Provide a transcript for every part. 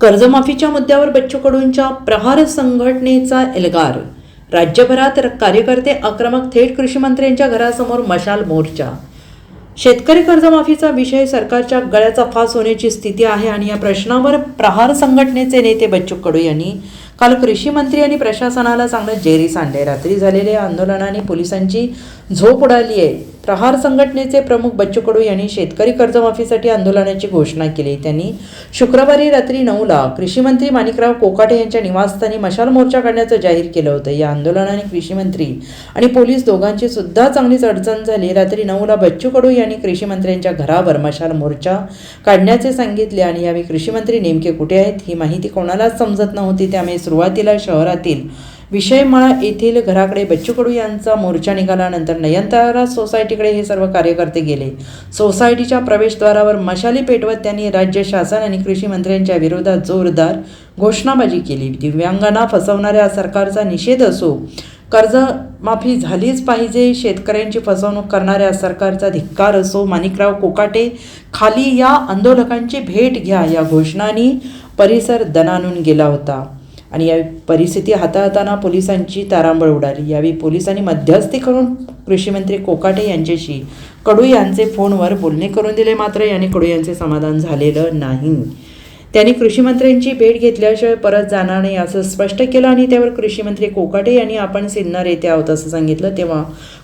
कर्जमाफीच्या मुद्द्यावर बच्चू कडूंच्या प्रहार संघटनेचा एल्गार. राज्यभरात कार्यकर्ते आक्रमक थेट कृषीमंत्र्यांच्या घरासमोर मशाल मोर्चा. शेतकरी कर्जमाफीचा विषय सरकारच्या गळ्याचा फास होण्याची स्थिती आहे आणि या प्रश्नावर प्रहार संघटनेचे नेते बच्चू कडू यांनी काल कृषी मंत्री आणि प्रशासनाला चांगलं जेरी सांडले रात्री झालेल्या आंदोलनाने पोलिसांची झोप उडाली आहे. प्रहार संघटनेचे प्रमुख बच्चू कडू यांनी शेतकरी कर्जमाफीसाठी आंदोलनाची घोषणा केली. त्यांनी शुक्रवारी रात्री नऊला कृषी मंत्री माणिकराव कोकाटे यांच्या निवासस्थानी मशाल मोर्चा काढण्याचं जाहीर केलं होतं. या आंदोलनाने कृषी मंत्री आणि पोलीस दोघांची सुद्धा चांगलीच अडचण झाली. रात्री नऊला बच्चू कडू यांनी कृषी मंत्र्यांच्या घरावर मशाल मोर्चा काढण्याचे सांगितले आणि यावेळी कृषी मंत्री नेमके कुठे आहेत ही माहिती कोणालाच समजत नव्हती. त्यामुळे सुरुवातीला शहरातील विषयमाळा येथील घराकडे बच्चू कडू यांचा मोर्चा निघाल्यानंतर नयनतारा सोसायटीकडे हे सर्व कार्यकर्ते गेले. सोसायटीच्या प्रवेशद्वारावर मशाली पेटवत त्यांनी राज्य शासन आणि कृषी मंत्र्यांच्या विरोधात जोरदार घोषणाबाजी केली. दिव्यांगांना फसवणाऱ्या सरकारचा निषेध असो कर्जमाफी झालीच पाहिजे शेतकऱ्यांची फसवणूक करणाऱ्या सरकारचा धिक्कार असो माणिकराव कोकाटे खाली या आंदोलकांची भेट घ्या या घोषणांनी परिसर दणानून गेला होता. आणि या परिस्थिती हाताळताना पोलिसांची तारांबळ उडाली. यावेळी पोलिसांनी मध्यस्थी करून कृषीमंत्री कोकाटे यांच्याशी कडू यांचे फोनवर बोलणे करून दिले मात्र याने कडू यांचे समाधान झालेलं नाही. त्यांनी कृषीमंत्र्यांची भेट घेतल्याशिवाय परत जाणार नाही असं स्पष्ट केलं आणि त्यावर कृषीमंत्री कोकाटे यांनी आपण सिन्नर येथे आहोत असं सांगितलं. तेव्हा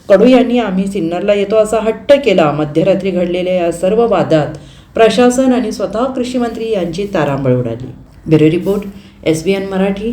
कडू यांनी आम्ही सिन्नरला येतो असा हट्ट केला. मध्यरात्री घडलेल्या या सर्व वादात प्रशासन आणि स्वतः कृषीमंत्री यांची तारांबळ उडाली. Bureau report S B N Marathi